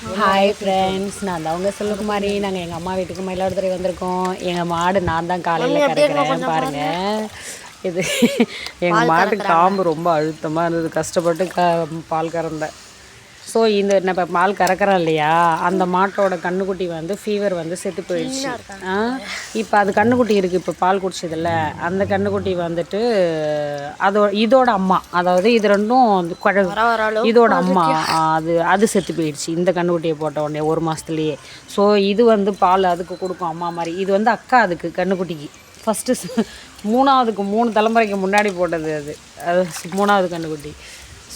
Hi friends நான் தான் உங்கள் செல்வகுமாரி. நாங்கள் எங்கள் அம்மா வீட்டுக்கு மயிலாடுதுறை வந்திருக்கோம். எங்கள் மாடு நான் தான் காலையில் கறக்கிறேன் பாருங்கள் இது எங்கள் மாட்டு காம்பு ரொம்ப அழுத்தமாக இருந்தது. கஷ்டப்பட்டு க பால் கறந்தேன். ஸோ இந்த நம்ம பால் கறக்கிறோம் இல்லையா? அந்த மாட்டோட கண்ணுக்குட்டி வந்து ஃபீவர் வந்து செத்து போயிடுச்சு. ஆ இப்போ அது கண்ணுக்குட்டி இருக்குது இப்போ பால் குடிச்சதில்ல அந்த கண்ணுக்குட்டி வந்துட்டு அதோ இதோட அம்மா. அதாவது இது ரெண்டும் இதோட அம்மா. அது அது செத்து போயிடுச்சு. இந்த கண்ணுக்குட்டியை போட்ட உடனே ஒரு மாதத்துலேயே ஸோ இது வந்து பால் அதுக்கு கொடுக்கும் அம்மா மாதிரி. இது வந்து அக்கா அதுக்கு கண்ணுக்குட்டிக்கு. ஃபஸ்ட்டு மூணாவதுக்கு மூணு தலைமுறைக்கு முன்னாடி போட்டது அது. அது மூணாவது கண்ணுக்குட்டி.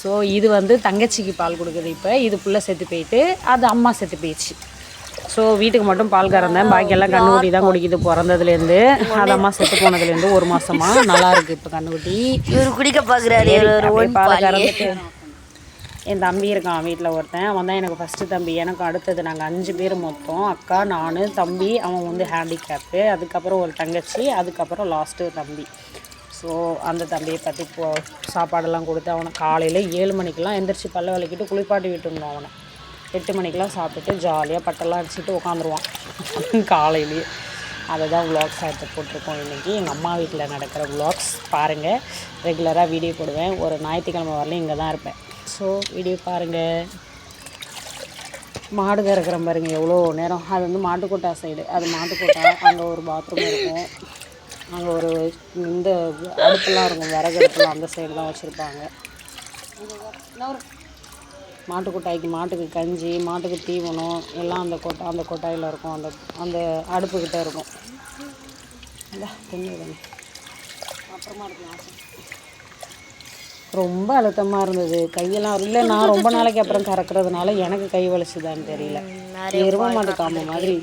ஸோ இது வந்து தங்கச்சிக்கு பால் கொடுக்குது இப்போ. இது புள்ள செத்து போயிட்டு அது அம்மா செத்து போயிடுச்சு. ஸோ வீட்டுக்கு மட்டும் பால் கறந்தேன் பாக்கியெல்லாம் கண்ணுக்குட்டி தான் குடிக்குது. பிறந்ததுலேருந்து அது அம்மா செத்து போனதுலேருந்து ஒரு மாசமா நல்லா இருக்கு இப்போ கண்ணுக்குட்டி. இவர் குடிக்க அப்படியே பாலை. கறந்துட்டு என் தம்பி இருக்கான் வீட்டில் ஒருத்தன். அவன் தான் எனக்கு ஃபஸ்ட்டு தம்பி. எனக்கு அடுத்தது. நாங்கள் அஞ்சு பேர் மொத்தம். அக்கா நான் தம்பி அவன் வந்து ஹேண்டிகேப்பு அதுக்கப்புறம் ஒரு தங்கச்சி அதுக்கப்புறம் லாஸ்ட்டு தம்பி. ஸோ அந்த தம்பியை பற்றி போ சாப்பாடெல்லாம் கொடுத்து அவனை காலையில் ஏழு மணிக்கெலாம் எந்திரிச்சு பல்ல விளக்கிட்டு குளிப்பாட்டி விட்டுருந்தோம் அவனை. எட்டு மணிக்கெலாம் சாப்பிட்டுட்டு ஜாலியாக பட்டெல்லாம் அடிச்சுட்டு உட்காந்துருவான் காலையிலேயே. அதை தான் விலாக்ஸ் எடுத்து போட்டிருக்கோம். இன்றைக்கி எங்கள் அம்மா வீட்டில் நடக்கிற விலாக்ஸ் பாருங்கள் ரெகுலராக வீடியோ போடுவேன். ஒரு ஞாயிற்றுக்கிழமை வரலையும் இங்கே தான் இருப்பேன். ஸோ வீடியோ பாருங்கள் மாடு கறக்கிற பாருங்க எவ்வளோ நேரம். அது வந்து மாட்டுக்கோட்டா சைடு அது மாட்டுக்கோட்டா அங்கே ஒரு பாத்ரூம் இருக்கும். அங்கே ஒரு இந்த அடுப்புலாம் இருக்கும் விறகு அடுப்புலாம் அந்த சைடு தான் வச்சுருப்பாங்க. மாட்டுக்கொட்டாய்க்கு மாட்டுக்கு கஞ்சி மாட்டுக்கு தீவனம் எல்லாம் அந்த கொட்டை அந்த கொட்டாயில் இருக்கும். அந்த அந்த அடுப்புக்கிட்ட இருக்கும். அப்புறமா ரொம்ப அழுத்தமாக இருந்தது. கையெல்லாம் இல்லை நான் ரொம்ப நாளைக்கு அப்புறம் கறக்கிறதுனால எனக்கு கை வலிச்சுதான்னு தெரியல. எரும மாட்டு காம்பு மாதிரி.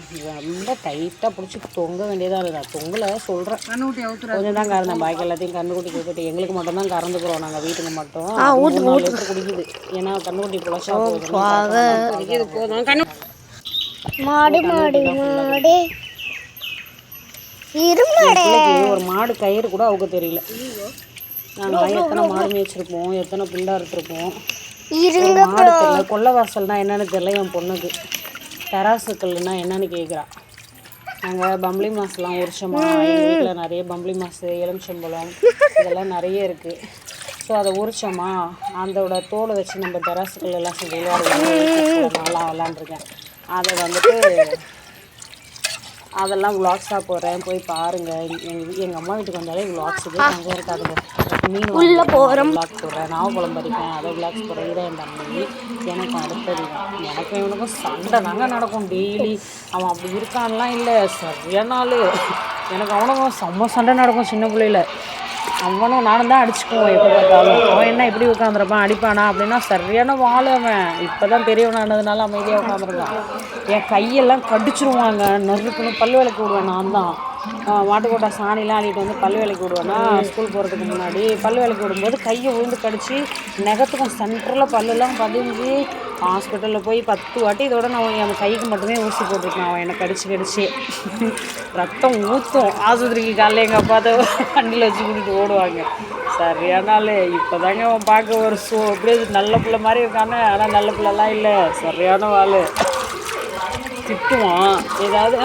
ரொம்ப டைட்டாக பிடிச்சி தொங்க வேண்டியதாக இருக்குது. நான் தொங்கலை சொல்கிறேன் கொஞ்சம் தான் கறந்தேன். பாக்கி எல்லாத்தையும் கண்ணுக்குட்டி கொடுத்துட்டு எங்களுக்கு மட்டும் தான் கறந்துக்கிறோம் நாங்கள் வீட்டுக்கு மட்டும். லிட்டர் குடிக்குது. ஏன்னா கண்ணுக்குட்டி போதும் குடிக்குது. போதும். கண்ணு மாடு மாடு மாடு. ஒரு மாடு கயிறு கூட அவுக்க தெரியல. நாங்களாம் எத்தனை மாடு மேய்ச்சிருப்போம்? எத்தனை புண்டா இருந்திருப்போம்? மாடு தெரியல. கொல்லைவாசல்னா என்னன்னு தெரியல என் பொண்ணுக்கு. பெராசுக்கள்னா என்னன்னு கேட்குறா நாங்கள் பம்பளி மாஸ்லாம் உரிச்சோமா எங்கள் வீட்டில் நிறைய பம்பளி மாசு எலுமிச்சம்பழம் இதெல்லாம் நிறைய இருக்குது ஸோ அதை உரிச்சோமா அதோட தோலை வச்சு நம்ம பெராசுக்கள் எல்லாம் செஞ்சு விளையாடுவோம். நல்லா விளாண்டுருக்கேன் அதை வந்துட்டு அதெல்லாம் விளாக்ஸாக போடுறேன். போய் பாருங்கள் எங்கள் எங்கள் அம்மா வீட்டுக்கு வந்தாலே விளாக்ஸ் அங்கே இருக்காதுங்க. மீன் உள்ள போகிறோம் விளாக் போடுறேன். நாவப்பழம் பறிப்பேன் அதை விளாக்ஸ் போடுறேன். இதான் என் தம்பி எனக்கு அடுத்தது எனக்கும் இவனுக்கும் சண்டை தாங்க நடக்கும் டெய்லி. அவன் அப்படி இருக்கான்லாம் இல்லை. சரியான ஆள் எனக்கு அவனுக்கும் செம்ம சண்டை நடக்கும் சின்ன பிள்ளையில. அவனும் நானும் தான் அடிச்சுக்குவோம் எப்போ பார்த்தாலும். அவன் என்ன இப்படி உட்காந்துருப்பான் அடிப்பானா? அப்படின்னா சரியான வாள் அவன். இப்போ தான் பெரியவனானதுனால அமைதியாக உட்காந்துருக்கான் என் கையெல்லாம் கடிச்சிருவாங்க. நறுக்குன்னு பல் விளக்கி விடுவேன் நான் தான். மாட்டுக்கோட்டை சாணிலாம் ஆடிட்டு வந்து பல் விலைக்கு விடுவேன்னா ஸ்கூல் போகிறதுக்கு முன்னாடி பல் விலைக்கு விடும்போது கையை விழுந்து கடிச்சு நகத்துக்கும் சென்டரில் பல்லெல்லாம் பதிஞ்சு ஹாஸ்பிட்டலில் போய் பத்து வாட்டி இதோட நான் என் கைக்கு மட்டுமே ஊசி போட்டிருக்கேன். அவன் என்னை கடிச்சு கடிச்சு. ரத்தம் ஊற்றும் ஆஸ்பத்திரிக்கு காலையில் எங்கள் அப்பா தான் வண்டியில் வச்சு கூட்டிகிட்டு ஓடுவாங்க. சரியான ஆள் இப்போ தாங்க அவன் பார்க்க ஒரு சோ அப்படியே நல்ல பிள்ளை மாதிரி இருக்கானே. ஆனால் நல்ல பிள்ளைலாம் இல்லை. சரியான ஆள். திட்டுவான். ஏதாவது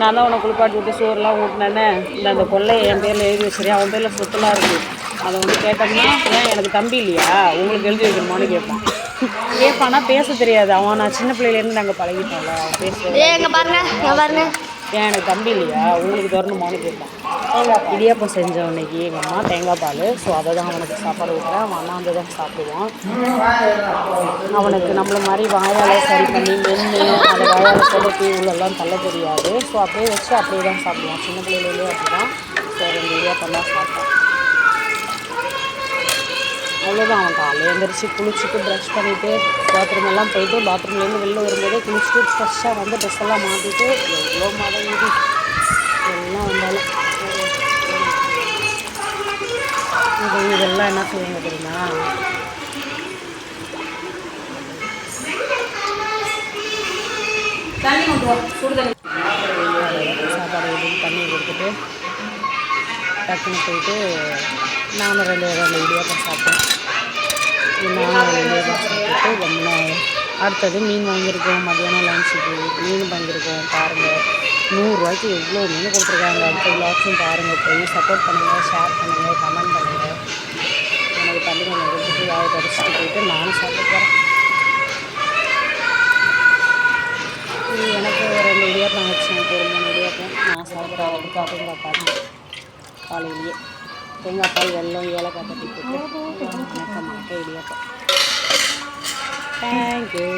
நான் தான் உன்னை குளிப்பாட்டி விட்டு சோறுலாம் ஊட்டினேனே. இந்த அந்த கொள்ளை என் பேரில் எழுதி வச்சிருக்கேன் அவன் பேரில் சொத்துலாம் இருக்குது அதை வந்து கேட்டோம்னா ஏன் எனக்கு தம்பி இல்லையா? உங்களுக்கு எழுதி வைக்கணுமான்னு கேட்பான். கேட்பானா பேச தெரியாது. அவன் நான் சின்ன பிள்ளையிலேருந்து நாங்கள் பழகிட்டோம்ல. அவன் பாருங்க. இங்க பாருங்க. ஏன் எனக்கு தம்பி இல்லையா? உங்களுக்கு தரணுமான்னு கேட்பான். இடியாப்பம் செஞ்சோம் இன்றைக்கி எங்கள் அம்மா தேங்காய் பால். ஸோ அதை தான் அவனுக்கு சாப்பாடு ஊட்டுறேன். அவன் அண்ணாந்து தான் சாப்பிடுவான். அவனுக்கு நம்மள மாதிரி வாயால் சரி பண்ணி மென்று அதை வாயால் சொலப்பி உள்ளெல்லாம் தள்ள தெரியாது. ஸோ அப்படியே வச்சு அப்படியே தான் சாப்பிடுவான். சின்ன பிள்ளையிலேருந்தே அப்படி தான் ஸோ ரெண்டு இடியாப்பம் தான் சாப்பிட்டான். அவ்வளோதான் அவன் காலையில் எழுந்திரிச்சு குளிச்சுட்டு ப்ரஷ் பண்ணிவிட்டு பாத்ரூம் எல்லாம் போயிட்டு பாத்ரூம்லேருந்து வெளில வரும்போதே குளிச்சுட்டு ஃப்ரெஷ்ஷாக வந்து ட்ரெஸ் எல்லாம் மாட்டிட்டு எவ்வளோ மழை இது வந்தாலும் இது இதெல்லாம் என்ன செய்யுங்க தெரியுமா? சாப்பாடு எடுத்து தண்ணி கொடுத்துட்டு டக்குன்னு போயிட்டு நானும் ரெண்டு ரெண்டு இடியாப்பம் சாப்பிட்டேன் நானும் ரெண்டு இடியாப்பம் சாப்பிட்டுட்டு ரொம்ப அடுத்தது மீன் வாங்கியிருக்கோம் மதியானம் லஞ்சுக்கு மீன் வாங்கியிருக்கோம் பாருங்கள் நூறுரூவாய்க்கு எவ்வளோ மீன் கொடுத்துருக்காங்க? அடுத்த விளாக்ஸும் பாருங்கள் போய் சப்போர்ட் பண்ணுங்கள் ஷேர் பண்ணுங்கள் கமெண்ட் பண்ணுங்கள் எனக்கு தண்ணி கொஞ்சம் கொடுத்துட்டு வாயை தொடச்சிட்டு போயிட்டு நானும் சாப்பிட்டு போகிறேன் எனக்கு ஒரு ரெண்டு இடியாப்பம் வச்சு எனக்கு ஒரு மூணு இடியாப்பம். நான் சாப்பிட்றேன் அதுக்கு அப்படிங்கிற பாருங்க காலையிலேயே தேங்காய் பால் வெள்ளம் ஏலக்காய் தட்டி போட்டு எனக்கு மட்டும் இடியாப்பம். தேங்க்யூ